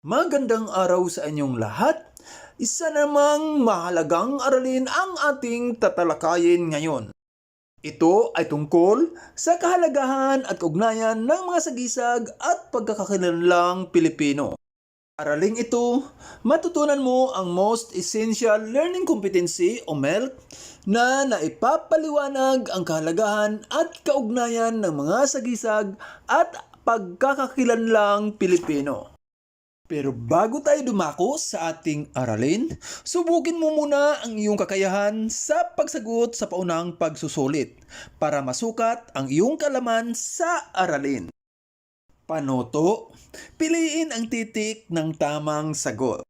Magandang araw sa inyong lahat. Isa namang mahalagang aralin ang ating tatalakayin ngayon. Ito ay tungkol sa kahalagahan at ugnayan ng mga sagisag at pagkakakilanlang Pilipino. Araling ito, matutunan mo ang most essential learning competency o MELC na naipapaliwanag ang kahalagahan at kaugnayan ng mga sagisag at pagkakakilanlang Pilipino. Pero bago tayo dumako sa ating aralin, subukin mo muna ang iyong kakayahan sa pagsagot sa paunang pagsusulit para masukat ang iyong kalaman sa aralin. Panoto, piliin ang titik ng tamang sagot.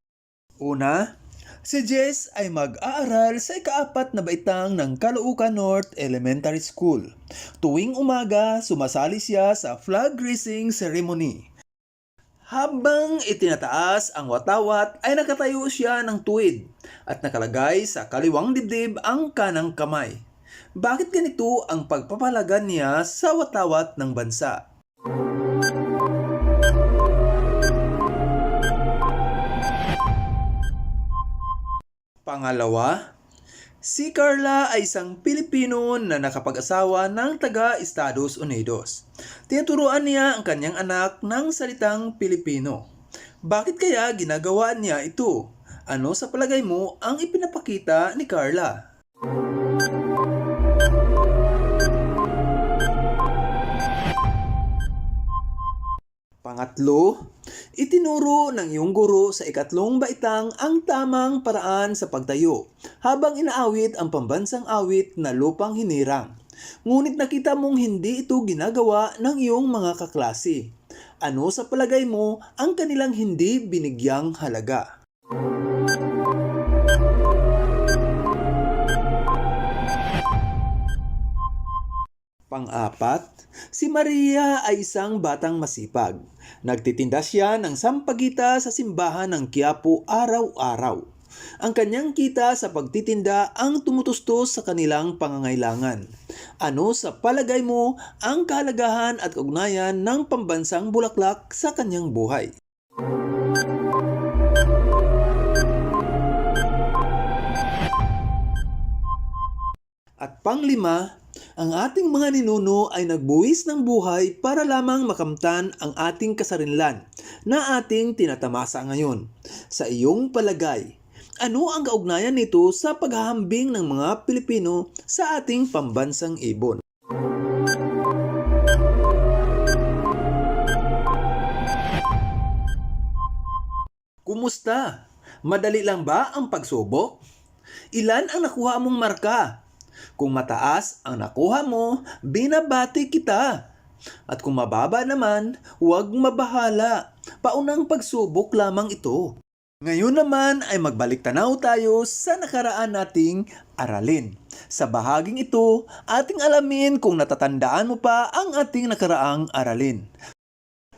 Una, si Jess ay mag-aaral sa ikaapat na baitang ng Caloocan North Elementary School. Tuwing umaga, sumasali siya sa flag raising ceremony. Habang itinataas ang watawat ay nakatayo siya ng tuwid at nakalagay sa kaliwang dibdib ang kanang kamay. Bakit ganito ang pagpapalagan niya sa watawat ng bansa? Pangalawa, si Carla ay isang Pilipino na nakapag-asawa ng taga Estados Unidos. Tinuturuan niya ang kanyang anak ng salitang Pilipino. Bakit kaya ginagawa niya ito? Ano sa palagay mo ang ipinapakita ni Carla? Pangatlo, itinuro ng iyong guro sa ikatlong baitang ang tamang paraan sa pagtayo habang inaawit ang pambansang awit na lupang hinirang. Ngunit nakita mong hindi ito ginagawa ng iyong mga kaklase. Ano sa palagay mo ang kanilang hindi binigyang halaga? Pang-apat, si Maria ay isang batang masipag. Nagtitinda siya ng sampagita sa simbahan ng Quiapo araw-araw. Ang kanyang kita sa pagtitinda ang tumutustos sa kanilang pangangailangan. Ano sa palagay mo ang kahalagahan at kaugnayan ng pambansang bulaklak sa kanyang buhay? At panglima, ang ating mga ninuno ay nagbuwis ng buhay para lamang makamtan ang ating kasarinlan na ating tinatamasa ngayon. Sa iyong palagay, ano ang kaugnayan nito sa paghahambing ng mga Pilipino sa ating pambansang ibon? Kumusta? Madali lang ba ang pagsubok? Ilan ang nakuha mong marka? Kung mataas ang nakuha mo, binabati kita. At kung mababa naman, huwag mabahala. Paunang pagsubok lamang ito. Ngayon naman ay magbalik tanaw tayo sa nakaraan nating aralin. Sa bahaging ito, ating alamin kung natatandaan mo pa ang ating nakaraang aralin.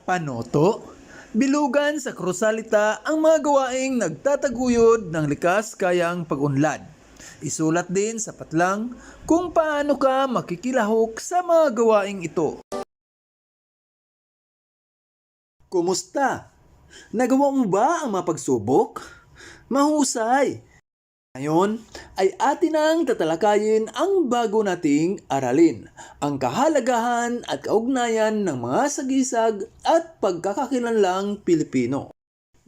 Panoto, bilugan sa krusalita ang mga gawaing nagtataguyod ng likas kayang pag-unlad. Isulat din sa patlang kung paano ka makikilahok sa mga gawaing ito. Kumusta? Nagawa mo ba ang mga pagsubok? Mahusay! Ngayon ay atin ang tatalakayin ang bago nating aralin, ang kahalagahan at kaugnayan ng mga sagisag at pagkakakilanlang Pilipino.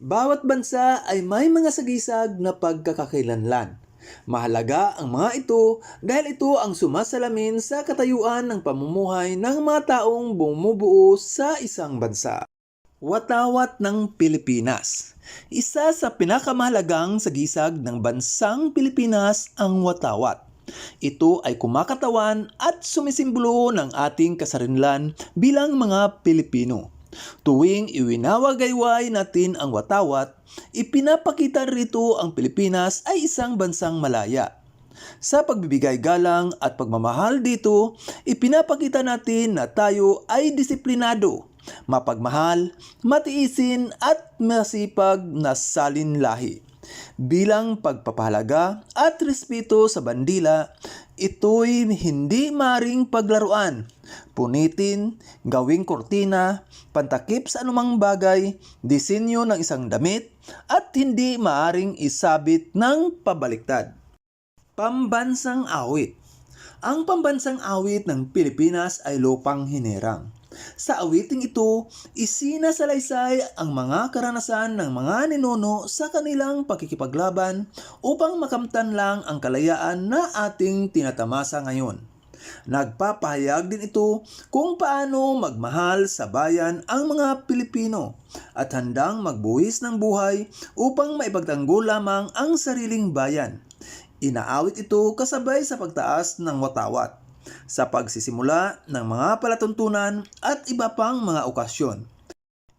Bawat bansa ay may mga sagisag na pagkakakilanlan. Mahalaga ang mga ito dahil ito ang sumasalamin sa katayuan ng pamumuhay ng mga taong bumubuo sa isang bansa. Watawat ng Pilipinas. Isa sa pinakamahalagang sagisag ng bansang Pilipinas ang watawat. Ito ay kumakatawan at sumisimbolo ng ating kasarinlan bilang mga Pilipino. Tuwing iwinawagayway natin ang watawat, ipinapakita rito ang Pilipinas ay isang bansang malaya. Sa pagbibigay galang at pagmamahal dito, ipinapakita natin na tayo ay disiplinado, mapagmahal, matiisin at masipag na salinlahi. Bilang pagpapahalaga at respeto sa bandila, ito'y hindi maring paglaruan. Punitin, gawing kortina, pantakip sa anumang bagay, disenyo ng isang damit, at hindi maaring isabit ng pabaliktad. Pambansang awit Ang pambansang awit ng Pilipinas ay lupang hinerang. Sa awiting ito, isinasalaysay ang mga karanasan ng mga ninuno sa kanilang pakikipaglaban upang makamtan lang ang kalayaan na ating tinatamasa ngayon. Nagpapahayag din ito kung paano magmahal sa bayan ang mga Pilipino at handang magbuwis ng buhay upang maipagtanggol lamang ang sariling bayan. Inaawit ito kasabay sa pagtaas ng watawat, sa pagsisimula ng mga palatuntunan at iba pang mga okasyon.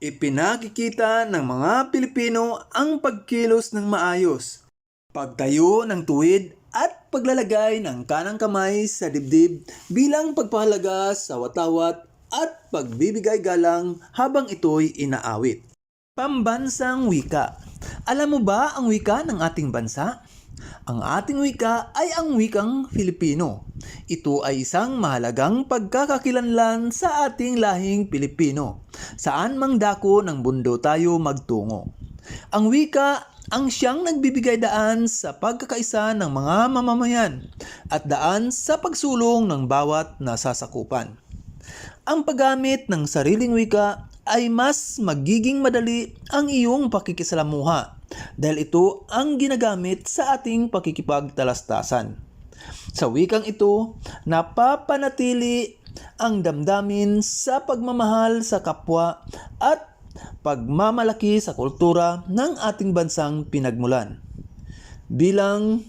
Ipinakikita ng mga Pilipino ang pagkilos ng maayos, pagtayo ng tuwid at paglalagay ng kanang kamay sa dibdib bilang pagpahalaga sa watawat at pagbibigay galang habang ito'y inaawit. Pambansang wika. Alam mo ba ang wika ng ating bansa? Ang ating wika ay ang wikang Filipino. Ito ay isang mahalagang pagkakakilanlan sa ating lahing Pilipino. Saan mang dako ng mundo tayo magtungo. Ang wika ang siyang nagbibigay daan sa pagkakaisa ng mga mamamayan at daan sa pagsulong ng bawat nasasakupan. Ang paggamit ng sariling wika ay mas magiging madali ang iyong pakikisalamuha dahil ito ang ginagamit sa ating pakikipagtalastasan. Sa wikang ito, napapanatili ang damdamin sa pagmamahal sa kapwa at pagmamalaki sa kultura ng ating bansang pinagmulan. Bilang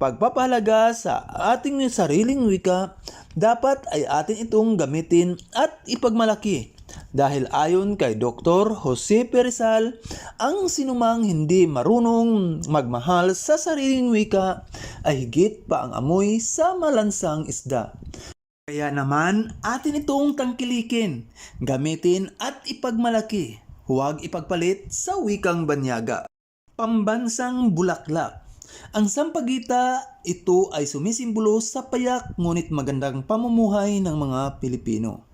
pagpapahalaga sa ating sariling wika, dapat ay atin itong gamitin at ipagmalaki dahil ayon kay Dr. Jose Perizal, ang sinumang hindi marunong magmahal sa sariling wika ay higit pa ang amoy sa malansang isda. Kaya naman, atin itong tangkilikin, gamitin at ipagmalaki. Huwag ipagpalit sa wikang banyaga. Pambansang bulaklak. Ang sampagita, ito ay sumisimbolo sa payak ngunit magandang pamumuhay ng mga Pilipino.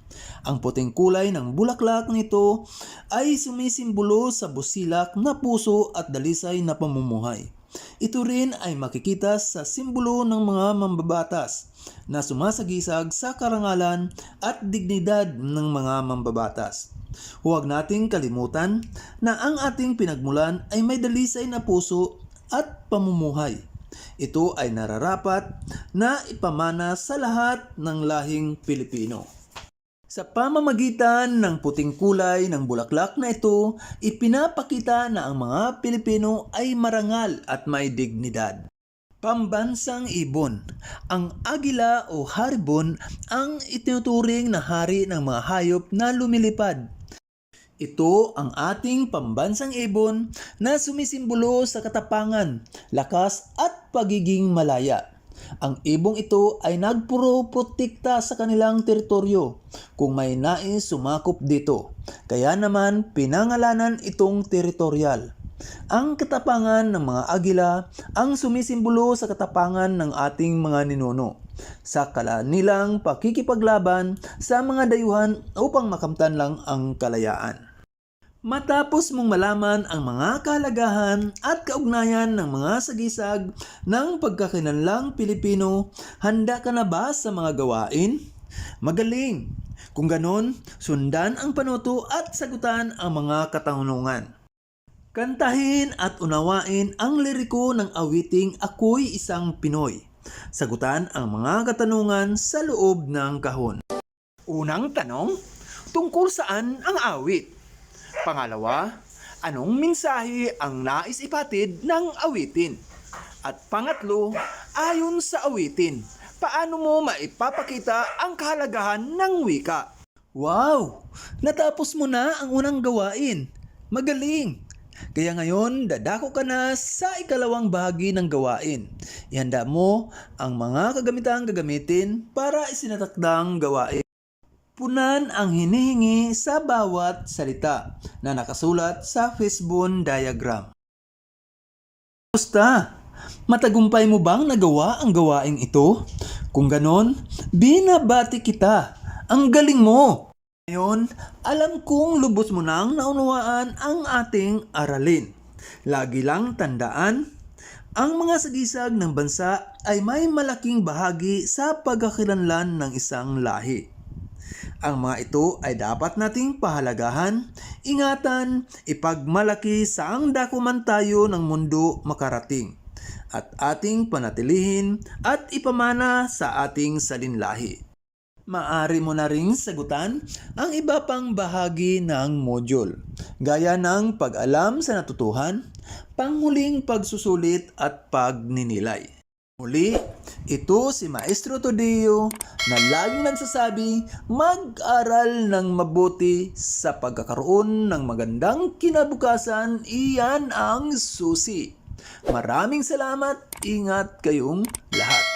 Ang puting kulay ng bulaklak nito ay sumisimbolo sa busilak na puso at dalisay na pamumuhay. Ito rin ay makikita sa simbolo ng mga mambabatas na sumasagisag sa karangalan at dignidad ng mga mambabatas. Huwag nating kalimutan na ang ating pinagmulan ay may dalisay na puso at pamumuhay. Ito ay nararapat na ipamana sa lahat ng lahing Pilipino. Sa pamamagitan ng puting kulay ng bulaklak na ito, ipinapakita na ang mga Pilipino ay marangal at may dignidad. Pambansang ibon. Ang agila o haribon ang itinuturing na hari ng mga hayop na lumilipad. Ito ang ating pambansang ibon na sumisimbolo sa katapangan, lakas at pagiging malaya. Ang ibong ito ay nagpuro-protekta sa kanilang teritoryo kung may nais sumakop dito. Kaya naman pinangalanan itong teritorial. Ang katapangan ng mga agila ang sumisimbolo sa katapangan ng ating mga ninuno sa kanilang pakikipaglaban sa mga dayuhan upang makamtan lang ang kalayaan. Matapos mong malaman ang mga kahalagahan at kaugnayan ng mga sagisag ng pagkakinanlang Pilipino, handa ka na ba sa mga gawain? Magaling! Kung ganon, sundan ang panuto at sagutan ang mga katanungan. Kantahin at unawain ang liriko ng awiting Ako'y Isang Pinoy. Sagutan ang mga katanungan sa loob ng kahon. Unang tanong, tungkol saan ang awit? Pangalawa, anong mensahe ang nais ipatid ng awitin? At pangatlo, ayon sa awitin, paano mo maipapakita ang kahalagahan ng wika? Wow! Natapos mo na ang unang gawain. Magaling! Kaya ngayon, dadako ka na sa ikalawang bahagi ng gawain. Ihanda mo ang mga kagamitang gagamitin para isinatakdang gawain. Punan ang hinihingi sa bawat salita na nakasulat sa fishbone diagram. Basta, matagumpay mo bang nagawa ang gawaing ito? Kung ganon, binabati kita. Ang galing mo! Ngayon, alam kong lubos mo nang naunawaan ang ating aralin. Lagi lang tandaan, ang mga sagisag ng bansa ay may malaking bahagi sa pagkakilanlan ng isang lahi. Ang mga ito ay dapat nating pahalagahan, ingatan, ipagmalaki sa ang dakuman tayo ng mundo makarating at ating panatilihin at ipamana sa ating salinlahi. Maari mo na ring sagutan ang iba pang bahagi ng module, gaya ng pag-alam sa natutuhan, panghuling pagsusulit at pagninilay. Muli, ito si Maestro Todeo na laging nagsasabi mag-aral ng mabuti sa pagkakaroon ng magandang kinabukasan, iyan ang susi. Maraming salamat, ingat kayong lahat.